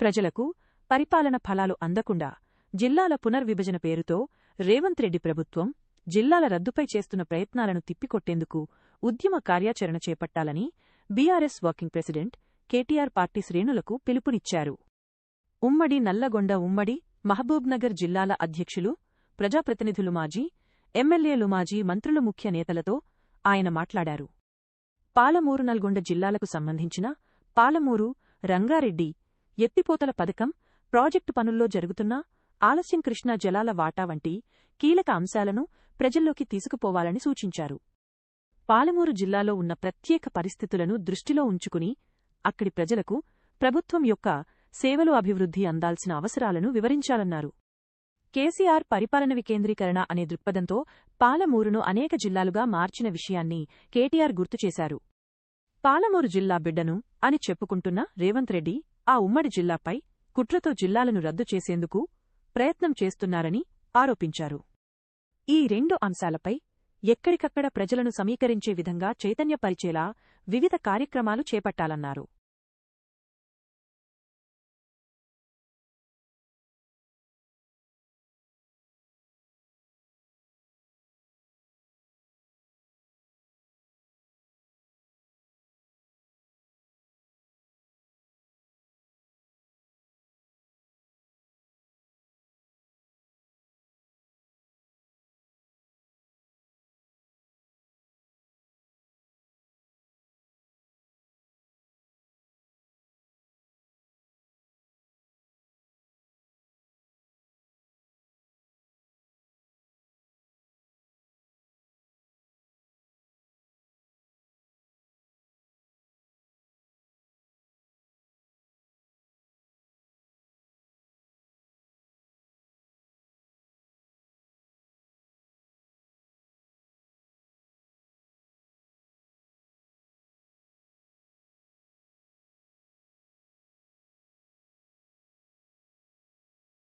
ప్రజలకు పరిపాలన ఫలాలు అందకుండా జిల్లాల పునర్విభజన పేరుతో రేవంత్ రెడ్డి ప్రభుత్వం జిల్లాల రద్దుపై చేస్తున్న ప్రయత్నాలను తిప్పికొట్టేందుకు ఉద్యమ కార్యాచరణ చేపట్టాలని BRS working president KTR party శ్రేణులకు పిలుపునిచ్చారు. ఉమ్మడి నల్లగొండ ఉమ్మడి మహబూబ్నగర్ జిల్లాల అధ్యక్షులు ప్రజాప్రతినిధులు మాజీ ఎమ్మెల్యేలు మాజీ మంత్రులు ముఖ్య నేతలతో ఆయన మాట్లాడారు. పాలమూరు నల్గొండ జిల్లాలకు సంబంధించిన పాలమూరు రంగారెడ్డి ఎత్తిపోతల పథకం ప్రాజెక్టు పనుల్లో జరుగుతున్న ఆలస్యం కృష్ణా జలాల వాటా వంటి కీలక అంశాలను ప్రజల్లోకి తీసుకుపోవాలని సూచించారు. పాలమూరు జిల్లాలో ఉన్న ప్రత్యేక పరిస్థితులను దృష్టిలో ఉంచుకుని అక్కడి ప్రజలకు ప్రభుత్వం యొక్క సేవలు అభివృద్ధి అందాల్సిన అవసరాలను వివరించాలన్నారు. కేసీఆర్ పరిపాలన వికేంద్రీకరణ అనే దృక్పథంతో పాలమూరును అనేక జిల్లాలుగా మార్చిన విషయాన్ని కేటీఆర్ గుర్తుచేశారు పాలమూరు జిల్లా బిడ్డను అని చెప్పుకుంటున్న రేవంత్ రెడ్డి ఆ ఉమ్మడి జిల్లాపై కుట్రతో జిల్లాలను రద్దు చేసేందుకు ప్రయత్నం చేస్తున్నారని ఆరోపించారు. ఈ రెండు అంశాలపై ఎక్కడికక్కడ ప్రజలను సమీకరించే విధంగా చైతన్యపరిచేలా వివిధ కార్యక్రమాలు చేపట్టాలన్నారు.